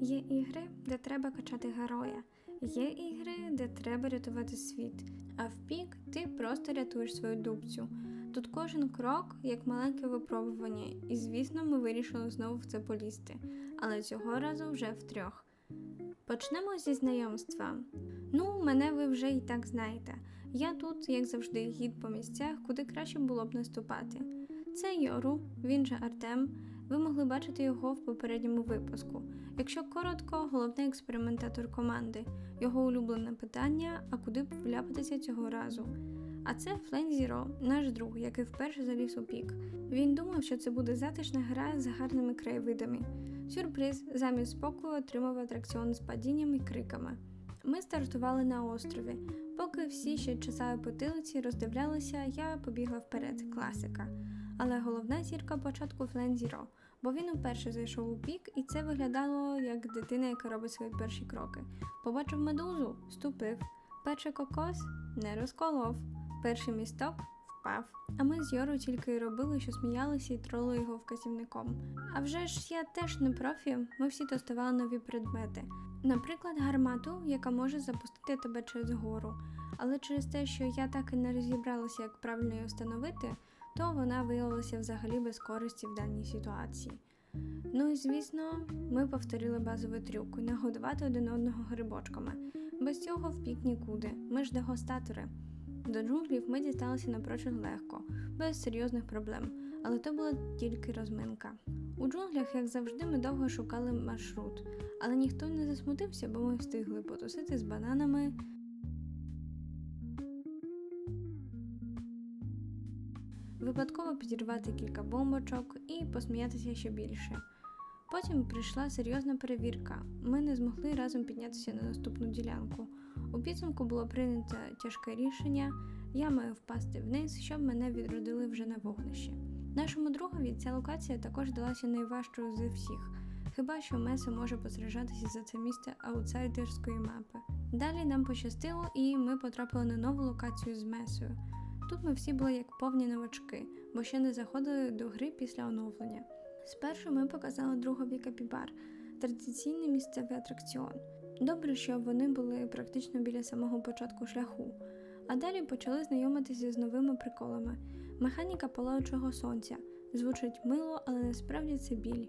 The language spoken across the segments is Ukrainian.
Є ігри, де треба качати героя. Є ігри, де треба рятувати світ. А в пік ти просто рятуєш свою дубцю. Тут кожен крок як маленьке випробування, і звісно, ми вирішили знову в це полізти, але цього разу вже втрьох. Почнемо зі знайомства. Ну, мене ви вже і так знаєте. Я тут, як завжди, гід по місцях, куди краще було б наступати. Це Йору, він же Артем. Ви могли бачити його в попередньому випуску. Якщо коротко, головний експериментатор команди, його улюблене питання, а куди б вляпатися цього разу. А це Флейн Зіро, наш друг, який вперше заліз у пік. Він думав, що це буде затишна гра з гарними краєвидами. Сюрприз, замість спокою отримав атракціон з падінням і криками. Ми стартували на острові. Поки всі ще чесали потилиці, роздивлялися, я побігла вперед, класика. Але головна зірка початку Флен Зіро, бо він уперше зайшов у пік, і це виглядало як дитина, яка робить свої перші кроки. Побачив медузу, ступив. Перший кокос не розколов. Перший місток впав. А ми з Йору тільки й робили, що сміялися і тролили його вказівником. А вже ж я теж не профі, ми всі тестували нові предмети. Наприклад, гармату, яка може запустити тебе через гору. Але через те, що я так і не розібралася, як правильно її встановити, то вона виявилася взагалі без користі в даній ситуації. Ну і звісно, ми повторили базовий трюк нагодувати один одного грибочками. Без цього в пік нікуди. Ми ж дегустатори. До джунглів ми дісталися напрочуд легко, без серйозних проблем, але то була тільки розминка. У джунглях, як завжди, ми довго шукали маршрут, але ніхто не засмутився, бо ми встигли потусити з бананами. Випадково підірвати кілька бомбочок і посміятися ще більше. Потім прийшла серйозна перевірка. Ми не змогли разом піднятися на наступну ділянку. У підсумку було прийнято тяжке рішення. Я маю впасти вниз, щоб мене відродили вже на вогнищі. Нашому другові ця локація також далася найважчою з всіх. Хіба що Меса може посражатися за це місце аутсайдерської мапи. Далі нам пощастило, і ми потрапили на нову локацію з Месою. Тут ми всі були як повні новачки, бо ще не заходили до гри після оновлення. Спершу ми показали другові капібар, традиційний місцевий атракціон. Добре, що вони були практично біля самого початку шляху, а далі почали знайомитися з новими приколами. Механіка палаючого сонця звучить мило, але насправді це біль.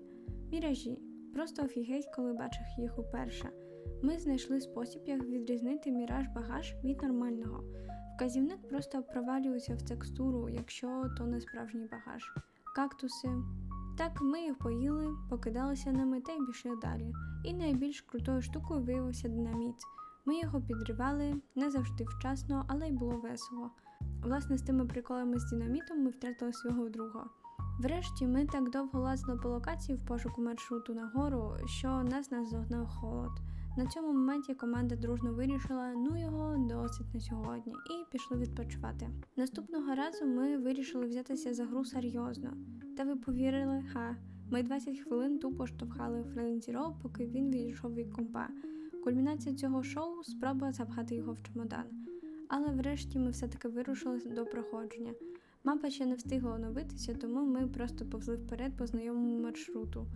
Міражі. Просто офігеть, коли бачив їх уперше. Ми знайшли спосіб, як відрізнити міраж багаж від нормального. Вказівник просто провалюється в текстуру, якщо то не справжній багаж. Кактуси. Так ми їх поїли, покидалися ними та й пішли далі. І найбільш крутою штукою виявився динаміт. Ми його підривали не завжди вчасно, але й було весело. Власне, з тими приколами з динамітом ми втратили свого друга. Врешті ми так довго лазили по локації в пошуку маршруту нагору, що нас наздогнав холод. На цьому моменті команда дружно вирішила, ну його досить на сьогодні, і пішли відпочивати. Наступного разу ми вирішили взятися за гру серйозно. Та ви повірили, ха, ми 20 хвилин тупо штовхали Френзіро, поки він відійшов від компа. Кульмінація цього шоу спроба запхати його в чемодан. Але врешті ми все-таки вирушили до проходження. Мапа ще не встигла оновитися, тому ми просто повзли вперед по знайомому маршруту.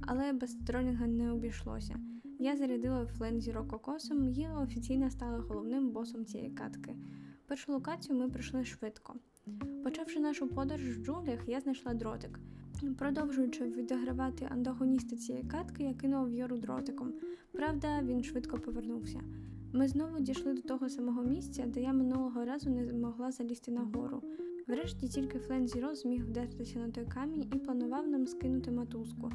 Але без тролінга не обійшлося. Я зарядила Флензіро кокосом і офіційно стала головним босом цієї катки. Першу локацію ми пройшли швидко. Почавши нашу подорож в джунглях, я знайшла дротик. Продовжуючи відігравати антагоніста цієї катки, я кинула В'yorу дротиком. Правда, він швидко повернувся. Ми знову дійшли до того самого місця, де я минулого разу не змогла залізти на гору. Врешті тільки Флен Зіро зміг вдертися на той камінь і планував нам скинути мотузку.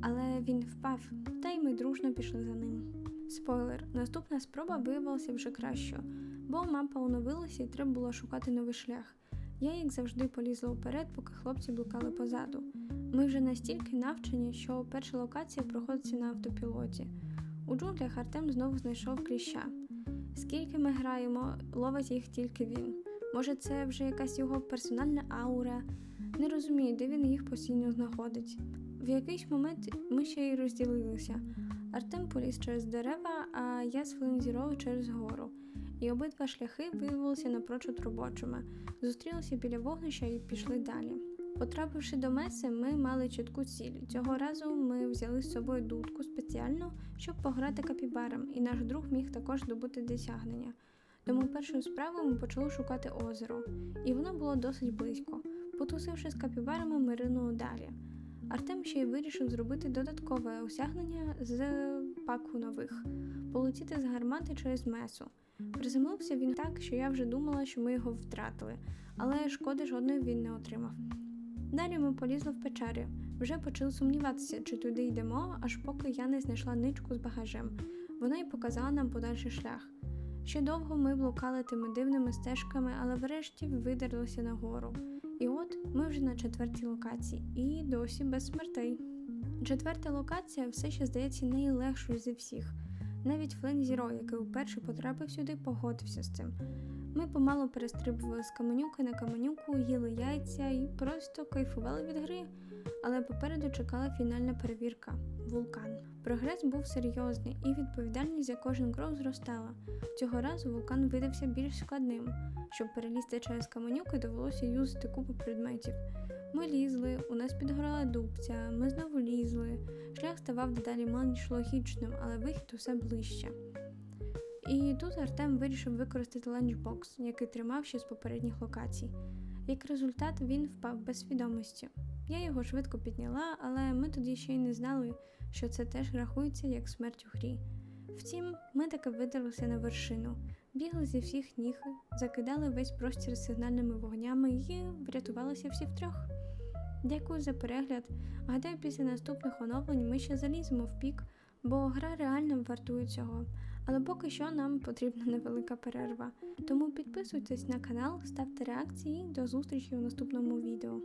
Але він впав, та й ми дружно пішли за ним. Спойлер, наступна спроба виявилася вже кращою, бо мапа оновилася і треба було шукати новий шлях. Я, як завжди, полізла вперед, поки хлопці блукали позаду. Ми вже настільки навчені, що перша локація проходиться на автопілоті. У джунглях Артем знову знайшов кліща. Скільки ми граємо, ловить їх тільки він. Може, це вже якась його персональна аура. Не розумію, де він їх постійно знаходить. В якийсь момент ми ще й розділилися. Артем поліз через дерева, а я з Флензіровою через гору. І обидва шляхи виявилися напрочуд робочими. Зустрілися біля вогнища і пішли далі. Потрапивши до меси, ми мали чітку ціль. Цього разу ми взяли з собою дудку спеціально, щоб пограти капібарам, і наш друг міг також добути досягнення. Тому першою справою ми почали шукати озеро, і воно було досить близько. Потусивши з капібарами, ми ринули далі. Артем ще й вирішив зробити додаткове осягнення з паку нових, полетіти з гармати через месу. Приземлився він так, що я вже думала, що ми його втратили, але шкоди жодної він не отримав. Далі ми полізли в печері. Вже почали сумніватися, чи туди йдемо, аж поки я не знайшла ничку з багажем. Вона й показала нам подальший шлях. Ще довго ми блукали тими дивними стежками, але врешті видерлися нагору. Ми вже на четвертій локації, і досі без смертей. Четверта локація все ще здається найлегшою зі всіх. Навіть Флен Зіро, який вперше потрапив сюди, погодився з цим. Ми помало перестрибували з каменюки на каменюку, їли яйця і просто кайфували від гри. Але попереду чекала фінальна перевірка вулкан. Прогрес був серйозний, і відповідальність за кожен крок зростала. Цього разу вулкан видався більш складним. Щоб перелізти через каменюки, довелося юзати купу предметів. Ми лізли, у нас підгорала дубця, ми знову лізли. Шлях ставав дедалі менш логічним, але вихід усе ближче. І тут Артем вирішив використати ланчбокс, який тримав ще з попередніх локацій. Як результат, він впав без свідомості. Я його швидко підняла, але ми тоді ще й не знали, що це теж рахується як смерть у грі. Втім, ми таки видалися на вершину, бігли зі всіх ніг, закидали весь простір сигнальними вогнями і врятувалися всі втрьох. Дякую за перегляд. Гадаю, після наступних оновлень ми ще заліземо в пік, бо гра реально вартує цього. Але поки що нам потрібна невелика перерва. Тому підписуйтесь на канал, ставте реакції до зустрічі у наступному відео.